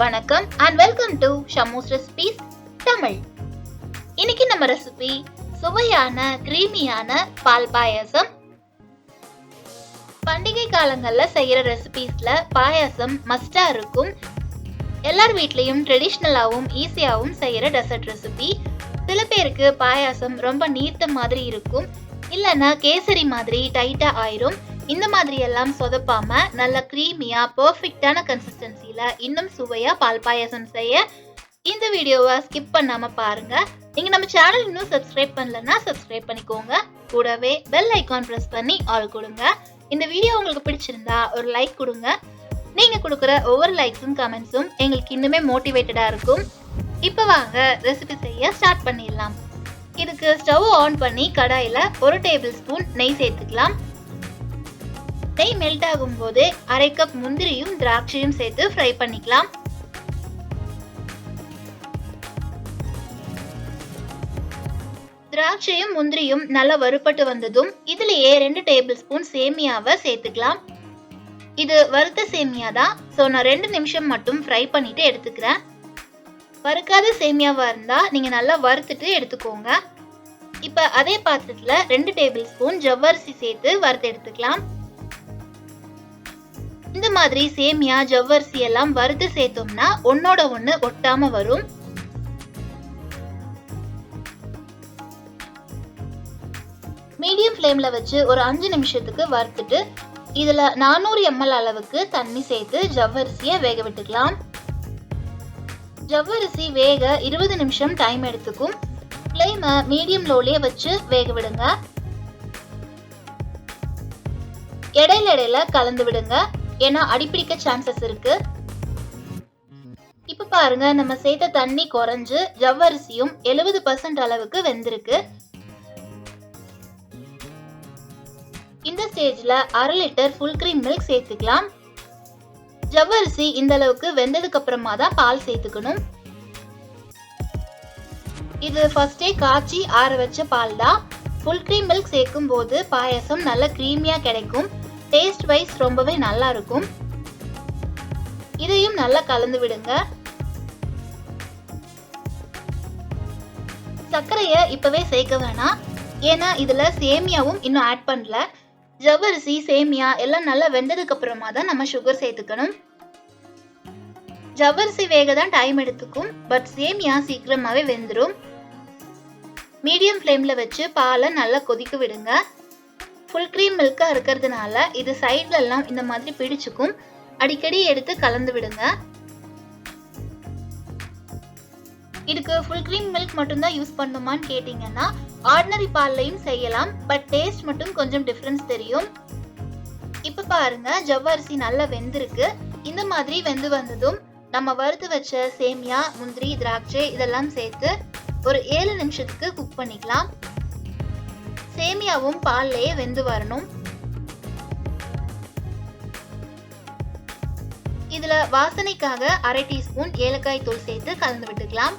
வணக்கம் and welcome to Shamu's recipes Tamil இன்னைக்கு நம்ம ரெசிபி சுவையான கிரீமியான பால் பாயாசம். பண்டிகை காலங்களில் செய்கிற ரெசிபீஸ்ல பாயாசம் மஸ்டா இருக்கும். எல்லார் வீட்லேயும் ட்ரெடிஷ்னலாகவும் ஈஸியாகவும் செய்கிற டெசர்ட் ரெசிபி சில பேருக்கு பாயாசம் ரொம்ப நீர்த்த மாதிரி இருக்கும். இல்லைன்னா கேசரி மாதிரி டைட்டாக ஆயிரும். இந்த மாதிரி எல்லாம் சொதப்பாம நல்ல க்ரீமியா பர்ஃபெக்டான கன்சிஸ்டன்சியில இன்னும் சுவையா பால் பாயாசம் செய்ய இந்த வீடியோவை ஸ்கிப் பண்ணாம பாருங்க. நீங்க நம்ம சேனல் இன்னும் சப்ஸ்கிரைப் பண்ணலன்னா சப்ஸ்கிரைப் பண்ணிக்கோங்க. கூடவே பெல் ஐக்கான் பிரஸ் பண்ணி ஆல் கொடுங்க. இந்த வீடியோ உங்களுக்கு பிடிச்சிருந்தா ஒரு லைக் கொடுங்க. நீங்க கொடுக்குற ஒவ்வொரு லைக்ஸும் கமெண்ட்ஸும் எங்களுக்கு இன்னுமே மோட்டிவேட்டடா இருக்கும். இப்போ வாங்க ரெசிபி செய்ய ஸ்டார்ட் பண்ணிடலாம். இதுக்கு ஸ்டவ் ஆன் பண்ணி கடாயில ஒரு டேபிள் ஸ்பூன் நெய் சேர்த்துக்கலாம். நெய் மெல்ட் ஆகும்போது அரை கப் முந்திரியும் திராட்சையும் சேர்த்து ஃப்ரை பண்ணிக்கலாம். திராட்சையும் முந்திரியும் நல்லா வறுபட்டு வந்ததும் இதுலயே ரெண்டு டேபிள் ஸ்பூன் சேமியாவை சேர்த்துக்கலாம். இது வறுத்த சேமியா தான். ஸோ நான் ரெண்டு நிமிஷம் மட்டும் ஃப்ரை பண்ணிட்டு எடுத்துக்கிறேன். வறுக்காத சேமியாவாக இருந்தால் நீங்கள் நல்லா வறுத்துட்டு எடுத்துக்கோங்க. இப்போ அதே பாத்திரத்தில் ரெண்டு டேபிள் ஸ்பூன் ஜவ்வரிசி சேர்த்து வறுத்து எடுத்துக்கலாம். இந்த மாதிரி சேமியா ஜவ்வரிசி எல்லாம் வறுத்து சேர்த்தோம்னா ஒன்னோட ஒண்ணு ஒட்டாம வரும். மீடியம் ஃப்ளேம்ல வச்சு ஒரு அஞ்சு நிமிஷத்துக்கு வறுத்துட்டு இதுல நானூறு எம்எல் அளவுக்கு தண்ணி சேர்த்து ஜவ்வரிசியை வேக விட்டுக்கலாம். ஜவ்வரிசி வேக இருபது நிமிஷம் டைம் எடுத்துக்கும். ஃப்ளேமை மீடியம் லோலயே வச்சு வேக விடுங்க. இடையில இடையில கலந்து விடுங்க. ஏன்னா அடிப்பிடிக்க சான்சஸ் இருக்கு. இப்ப பாருங்க நம்ம சேர்த்த தண்ணி குறைஞ்சு ஜவ்வரிசியும் எழுபது பர்சன்ட் அளவுக்கு வெந்திருக்கு. இந்த ஸ்டேஜ்ல அரை லிட்டர் ஃபுல் கிரீம் மில்க் சேர்த்துக்கலாம். ஜவ்வரிசி இந்த அளவுக்கு வெந்ததுக்கு அப்புறமா தான் பால் சேர்த்துக்கணும். இது ஃபர்ஸ்டே காய்ச்சி ஆற வச்ச பால் தான். ஃபுல் கிரீம் மில்க் சேர்க்கும் போது பாயசம் நல்ல கிரீமியா கிடைக்கும். டேஸ்ட் வைஸ் ரொம்பவே நல்லா இருக்கும் இதையும் நல்லா கலந்து விடுங்க. சர்க்கரையை இப்பவே சேர்க்க வேணாம். ஏன்னா இதுல சேமியாவும் இன்னும் ஆட் பண்ணல. ஜவ்வரிசி சேமியா எல்லாம் நல்லா வெந்ததுக்கு அப்புறமா தான் நம்ம சுகர் சேர்த்துக்கணும். ஜவ்வரிசி வேக தான் டைம் எடுத்துக்கும். பட் சேமியா சீக்கிரமாவே வெந்துடும் மீடியம் ஃப்ளேம்ல வச்சு பாலை நல்லா கொதிக்க விடுங்க. ஃபுல் க்ரீம் மில்க்காக இருக்கிறதுனால இது சைட்லெல்லாம் இந்த மாதிரி பிடிச்சுக்கும். அடிக்கடி எடுத்து கலந்து விடுங்க. இதுக்கு ஃபுல் க்ரீம் மில்க் மட்டும்தான் யூஸ் பண்ணுமான்னு கேட்டிங்கன்னா ஆர்டினரி பால்லையும் செய்யலாம் பட் டேஸ்ட் மட்டும் கொஞ்சம் டிஃப்ரென்ஸ் தெரியும். இப்போ பாருங்க ஜவ்வரிசி நல்லா வெந்திருக்கு. இந்த மாதிரி வெந்து வந்ததும் நம்ம வறுத்து வச்ச சேமியா முந்திரி திராட்சை இதெல்லாம் சேர்த்து ஒரு ஏழு நிமிஷத்துக்கு குக் பண்ணிக்கலாம். சேமியாவும் பால்லையே வெந்து வரணும். இதுல வாசனைக்காக அரை டீஸ்பூன் ஏலக்காய் தூள் சேர்த்து கலந்து விட்டுக்கலாம்.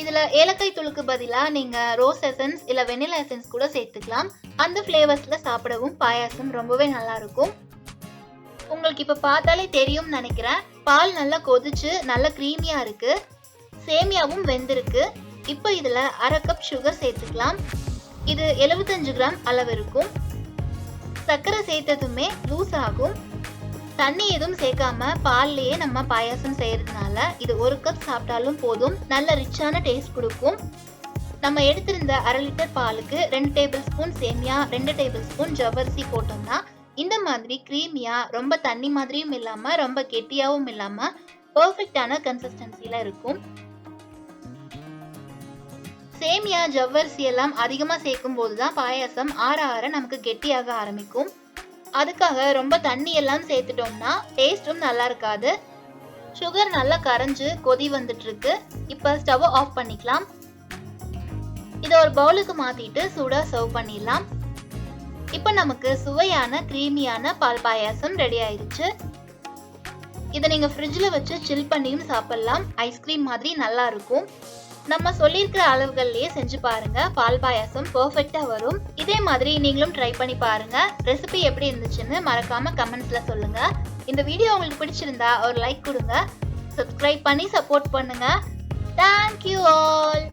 இதுல ஏலக்காய் தூளுக்கு பதிலா நீங்க ரோஸ் எசன்ஸ் இல்ல வெனிலா எசன்ஸ் கூட சேர்த்துக்கலாம். அந்த ஃப்ளேவர்ஸ்ல சாப்பிடவும் பாயாசம் ரொம்பவே நல்லா இருக்கும் உங்களுக்கு இப்ப பார்த்தாலே தெரியும் நினைக்கிறேன். பால் நல்லா கொதிச்சு நல்லா க்ரீமியா இருக்கு. சேமியாவும் வெந்திருக்கு. இப்போ இதில் அரை கப் சுகர் சேர்த்துக்கலாம். இது எழுபத்தஞ்சு கிராம் அளவு இருக்கும். சர்க்கரை சேர்த்ததுமே லூஸ் ஆகும். தண்ணி எதுவும் சேர்க்காம பால்லையே நம்ம பாயாசம் செய்யறதுனால இது ஒரு கப் சாப்பிட்டாலும் போதும். நல்ல ரிச்சான டேஸ்ட் கொடுக்கும். நம்ம எடுத்திருந்த அரை லிட்டர் பாலுக்கு ரெண்டு டேபிள் ஸ்பூன் சேமியா ரெண்டு டேபிள் ஸ்பூன் ஜவ்வரிசி போட்டோம்னா இந்த மாதிரி க்ரீமியா ரொம்ப தண்ணி மாதிரியும் இல்லாம ரொம்ப கெட்டியாவும் இல்லாம பர்ஃபெக்டான கன்சிஸ்டன்சில இருக்கும். சேமியா ஜவ்வரிசி எல்லாம் அதிகமாக சேர்க்கும் போது தான் பாயாசம் ஆற ஆற நமக்கு கெட்டியாக ஆரம்பிக்கும். அதுக்காக ரொம்ப தண்ணி எல்லாம் சேர்த்துட்டோம்னா டேஸ்ட்டும் நல்லா இருக்காது. சுகர் நல்லா கரைஞ்சு கொதி வந்துட்டு இருக்கு இப்போ ஸ்டவ் ஆஃப் பண்ணிக்கலாம். இதை ஒரு பவுலுக்கு மாத்திட்டு சூடா சர்வ் பண்ணிடலாம். இப்போ நமக்கு சுவையான க்ரீமியான பால் பாயாசம் ரெடி ஆயிருச்சு. இதை நீங்கள் ஃப்ரிட்ஜில் வச்சு சில் பண்ணியும் சாப்பிடலாம். ஐஸ்கிரீம் மாதிரி நல்லா இருக்கும். நம்ம சொல்லியிருக்கிற அளவுகள்லயே செஞ்சு பாருங்க. பால் பாயாசம் பர்ஃபெக்டா வரும். இதே மாதிரி நீங்களும் ட்ரை பண்ணி பாருங்க. ரெசிபி எப்படி இருந்துச்சுன்னு மறக்காம கமெண்ட்ஸ்ல சொல்லுங்க. இந்த வீடியோ உங்களுக்கு பிடிச்சிருந்தா ஒரு லைக் கொடுங்க. சப்ஸ்கிரைப் பண்ணி சப்போர்ட் பண்ணுங்க. Thank you all